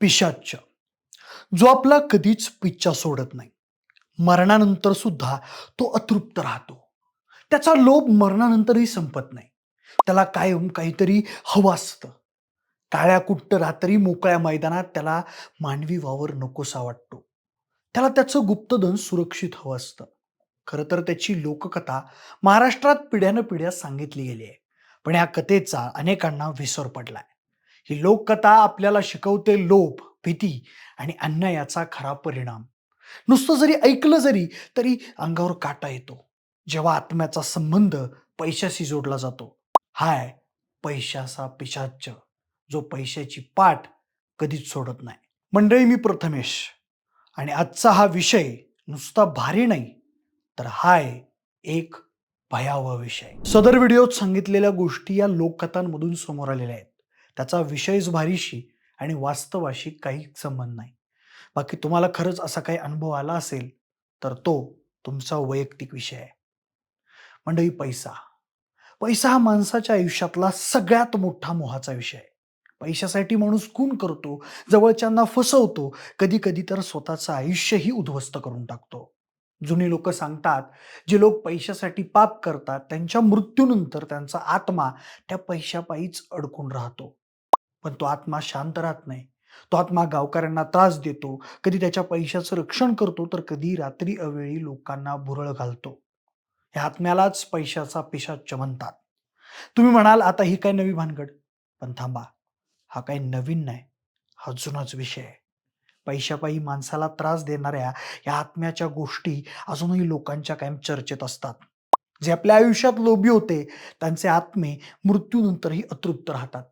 पिशाच्च जो आपला कधीच पिच्छा सोडत नाही. मरणानंतर सुद्धा तो अतृप्त राहतो. त्याचा लोभ मरणानंतरही संपत नाही. त्याला कायम काहीतरी हवं असतं. काळ्या कुट्ट रात्री मोकळ्या मैदानात त्याला मानवी वावर नकोसा वाटतो. त्याला त्याचं गुप्तधन सुरक्षित हवं असतं. खरं तर त्याची लोककथा महाराष्ट्रात पिढ्यानं पिढ्या सांगितली गेली आहे. पण या कथेचा अनेकांना विसर पडलाय. ही लोककथा आपल्याला शिकवते लोभ भीती आणि अन्यायाचा खरा परिणाम. नुसतं जरी ऐकलं जरी तरी अंगावर काटा येतो. जेव्हा आत्म्याचा संबंध पैशाशी जोडला जातो. हाय पैशाचा पिशाच जो पैशाची पाठ कधीच सोडत नाही. मंडळी मी प्रथमेश. आणि आजचा हा विषय नुसता भारी नाही तर हाय एक भयावह विषय. सदर व्हिडिओत सांगितलेल्या गोष्टी या लोककथांमधून समोर आलेल्या आहेत. त्याचा विषयच भारीशी आणि वास्तवाशी काही संबंध नाही. बाकी तुम्हाला खरंच असा काही अनुभव आला असेल तर तो तुमचा वैयक्तिक विषय आहे. मंडळी पैसा. पैसा हा माणसाच्या आयुष्यातला सगळ्यात मोठा मोहाचा विषय आहे. पैशासाठी माणूस खून करतो जवळच्यांना फसवतो कधी कधी तर स्वतःचं आयुष्यही उद्ध्वस्त करून टाकतो. जुनी लोक सांगतात जे लोक पैशासाठी पाप करतात त्यांच्या मृत्यूनंतर त्यांचा आत्मा त्या पैशापायीच अडकून राहतो. पण तो आत्मा शांत राहत नाही. तो आत्मा गावकऱ्यांना त्रास देतो. कधी त्याच्या पैशाचं रक्षण करतो तर कधी रात्री अवेळी लोकांना भुरळ घालतो. या आत्म्यालाच पैशाचा पिशाच म्हणतात तुम्ही म्हणाल आता ही काय नवी भानगड? पण थांबा. हा काही नवीन नाही. हा जुनाच विषय. आहे पैशापायी माणसाला त्रास देणाऱ्या या आत्म्याच्या गोष्टी अजूनही लोकांच्या कायम चर्चेत असतात. जे आपल्या आयुष्यात लोभी होते त्यांचे आत्मे मृत्यूनंतरही अतृप्त राहतात.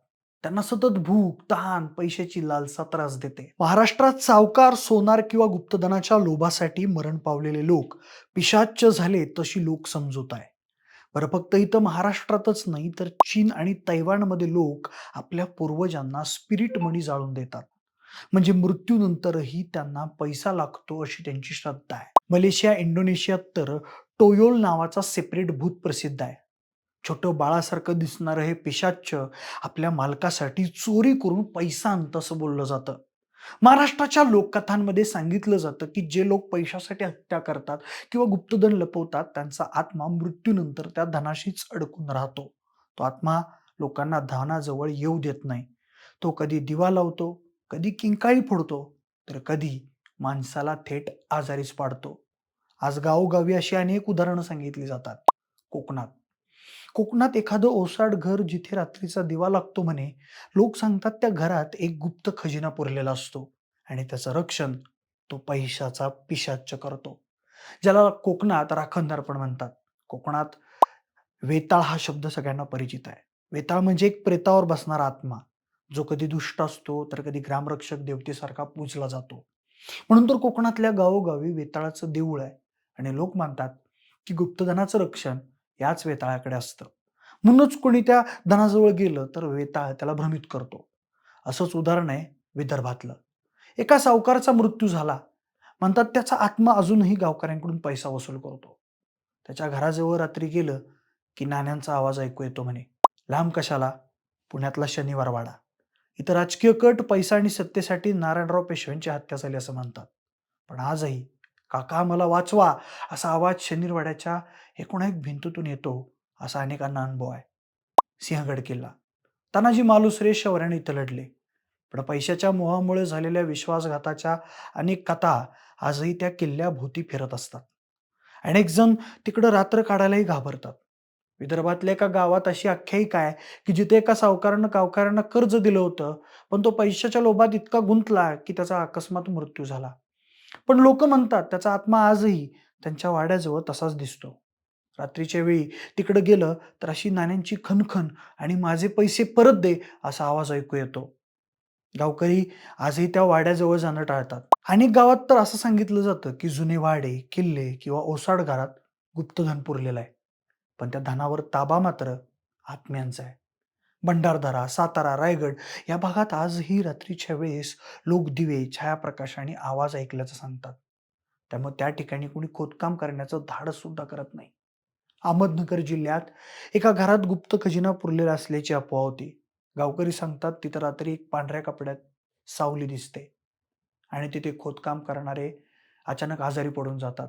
त्यांना सतत भूक तहान पैशाची लालसा त्रास देते. महाराष्ट्रात सावकार सोनार किंवा गुप्तधनाच्या लोभासाठी मरण पावलेले लोक पिशाच्च झाले तशी लोक समजूत आहे. बरं फक्त इथं महाराष्ट्रातच नाही तर चीन आणि तैवानमध्ये लोक आपल्या पूर्वजांना स्पिरिट मनी जाळून देतात. म्हणजे मृत्यूनंतरही त्यांना पैसा लागतो अशी त्यांची श्रद्धा आहे. मलेशिया इंडोनेशियात तर टोयोल नावाचा सेपरेट भूत प्रसिद्ध आहे. छोटं बाळासारखं दिसणारं हे पिशाच्च आपल्या मालकासाठी चोरी करून पैसा आणतं असं बोललं जातं. महाराष्ट्राच्या लोककथांमध्ये सांगितलं जातं की जे लोक पैशासाठी हत्या करतात किंवा गुप्तधन लपवतात त्यांचा आत्मा मृत्यूनंतर त्या धनाशीच अडकून राहतो. तो आत्मा लोकांना धनाजवळ येऊ देत नाही. तो कधी दिवा लावतो कधी किंकाळी फोडतो तर कधी माणसाला थेट आजारीच पाडतो. आज गावोगावी अशी अनेक उदाहरणं सांगितली जातात. कोकणात कोकणात एखादं ओसाड घर जिथे रात्रीचा दिवा लागतो म्हणे लोक सांगतात त्या घरात एक गुप्त खजिना पुरलेला असतो आणि त्याचं रक्षण तो पैशाचा पिशाच्च करतो. ज्याला कोकणात राखणदार पण म्हणतात. कोकणात वेताळ हा शब्द सगळ्यांना परिचित आहे. वेताळ म्हणजे एक प्रेतावर बसणारा आत्मा. जो कधी दुष्ट असतो तर कधी ग्रामरक्षक देवतेसारखा पूजला जातो. म्हणून तर कोकणातल्या गावोगावी वेताळाचं देऊळ आहे. आणि लोक मानतात की गुप्तधनाचं रक्षण याच वेताळाकडे असतं. म्हणूनच कोणी त्या धनाजवळ गेलं तर वेताळ त्याला भ्रमित करतो. असंच उदाहरण आहे विदर्भातलं. एका सावकाराचा मृत्यू झाला. म्हणतात त्याचा आत्मा अजूनही गावकऱ्यांकडून पैसा वसूल करतो. त्याच्या घराजवळ रात्री गेलं की नाण्यांचा आवाज ऐकू येतो म्हणे. लांब कशाला? पुण्यातला शनिवार वाडा. इथं राजकीय कट पैसा आणि सत्तेसाठी नारायणराव पेशव्यांची हत्या झाली असं म्हणतात. पण आजही काका मला वाचवा. असा आवाज शनिरवाड्याच्या एकूण एक भिंतीतून येतो असा अनेकांना अनुभव आहे. सिंहगड किल्ला. तानाजी मालुसरे शौर्याने इथं लढले. पण पैशाच्या मोहामुळे झालेल्या विश्वासघाताच्या अनेक कथा आजही त्या किल्ल्याभोवती फिरत असतात. अनेक जण तिकडं रात्र काढायलाही घाबरतात. विदर्भातल्या एका गावात अशी आख्यायिका आहे की जिथे एका सावकारानं गावकऱ्यांना कर्ज दिलं होतं पण तो पैशाच्या लोभात इतका गुंतला की त्याचा अकस्मात मृत्यू झाला. पण लोक म्हणतात त्याचा आत्मा आजही त्यांच्या वाड्याजवळ तसाच दिसतो. रात्रीच्या वेळी तिकडं गेलं तर अशी नाण्यांची खनखन आणि माझे पैसे परत दे असा आवाज ऐकू येतो. गावकरी आजही त्या वाड्याजवळ जाणं टाळतात. अनेक गावात तर असं सांगितलं जातं की जुने वाडे किल्ले किंवा ओसाड घरात गुप्तधन पुरलेलं आहे. पण त्या धनावर ताबा मात्र आत्म्यांचा आहे. भंडारदरा सातारा रायगड या भागात आजही रात्रीच्या वेळेस लोक दिवे छायाप्रकाश आणि आवाज ऐकल्याचं सांगतात. त्यामुळे त्या ठिकाणी कोणी खोदकाम करण्याचं धाडस सुद्धा करत नाही. अहमदनगर जिल्ह्यात एका घरात गुप्त खजिना पुरलेला असल्याची अफवा होती. गावकरी सांगतात तिथं रात्री एक पांढऱ्या कपड्यात सावली दिसते आणि तिथे खोदकाम करणारे अचानक आजारी पडून जातात.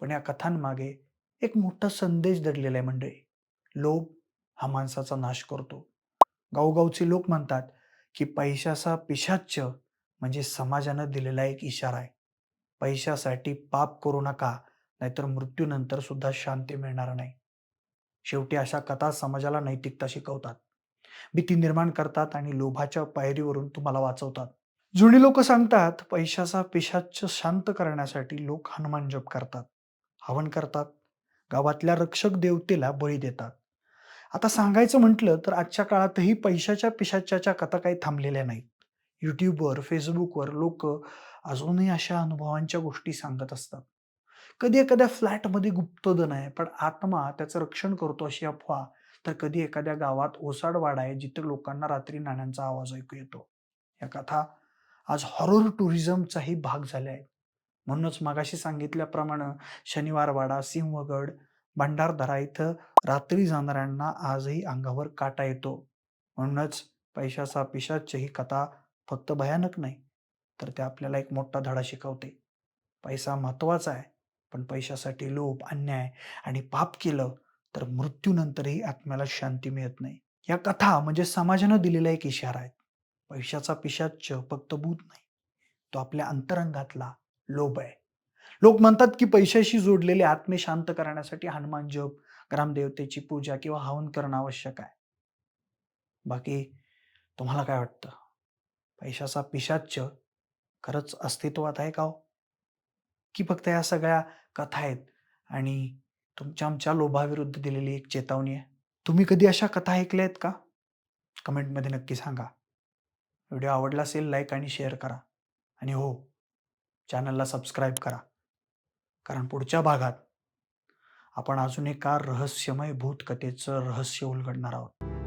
पण या कथांमागे एक मोठा संदेश दडलेला आहे मंडळी. लोभ हा माणसाचा नाश करतो. गावगावचे लोक म्हणतात की पैशाचा पिशाच्च म्हणजे समाजानं दिलेला एक इशारा आहे. पैशासाठी पाप करू नका नाहीतर मृत्यूनंतर सुद्धा शांती मिळणार नाही. शेवटी अशा कथा समाजाला नैतिकता शिकवतात. भीती निर्माण करतात आणि लोभाच्या पायरीवरून तुम्हाला वाचवतात. जुनी लोक सांगतात पैशाचा पिशाच्य शांत करण्यासाठी लोक हनुमान जप करतात. हवन करतात. गावातल्या रक्षक देवतेला बळी देतात. आता सांगायचं म्हटलं तर आजच्या काळातही पैशाच्या पिशाच्याच्या कथा काही थांबलेल्या नाहीत. यूट्यूबवर फेसबुकवर लोक अजूनही अशा अनुभवांच्या गोष्टी सांगत असतात. कधी एखाद्या फ्लॅटमध्ये गुप्तधन आहे पण आत्मा त्याचं रक्षण करतो अशी अफवा तर कधी एखाद्या गावात ओसाडवाडा आहे जिथे लोकांना रात्री नाण्यांचा आवाज ऐकू येतो. या कथा आज हॉरर टुरिझमचाही भाग झाल्या आहेत. म्हणूनच मागाशी सांगितल्याप्रमाणे शनिवार वाडा सिंहगड भंडारदरा इथं. रात्री जाणाऱ्यांना आजही अंगावर काटा येतो. म्हणूनच पैशाचा पिशाच ही कथा फक्त भयानक नाही तर ते आपल्याला एक मोठा धडा शिकवते. पैसा महत्त्वाचा आहे पण पैशासाठी लोभ अन्याय आणि पाप केलं तर मृत्यूनंतरही आत्म्याला शांती मिळत नाही. या कथा म्हणजे समाजानं दिलेला एक इशारा आहे. पैशाचा पिशाच फक्त भूत नाही तो आपल्या अंतरंगातला लोभ आहे. लोक म्हणतात की पैशाशी जोडलेले आत्मे शांत करण्यासाठी हनुमान जप ग्रामदेवतेची पूजा किंवा हवन करणं आवश्यक आहे. बाकी तुम्हाला काय वाटतं? पैशाचा पिशाच खरंच अस्तित्वात आहे का हो? की फक्त या सगळ्या कथा आहेत आणि तुमच्या आमच्या लोभाविरुद्ध दिलेली एक चेतावणी आहे? तुम्ही कधी अशा कथा ऐकल्या आहेत का? कमेंटमध्ये नक्की सांगा. व्हिडिओ आवडला असेल लाईक आणि शेअर करा. आणि हो चॅनलला सबस्क्राईब करा. कारण पुढच्या भागात आपण अजून एका रहस्यमय भूतकथेचं रहस्य उलगडणार आहोत.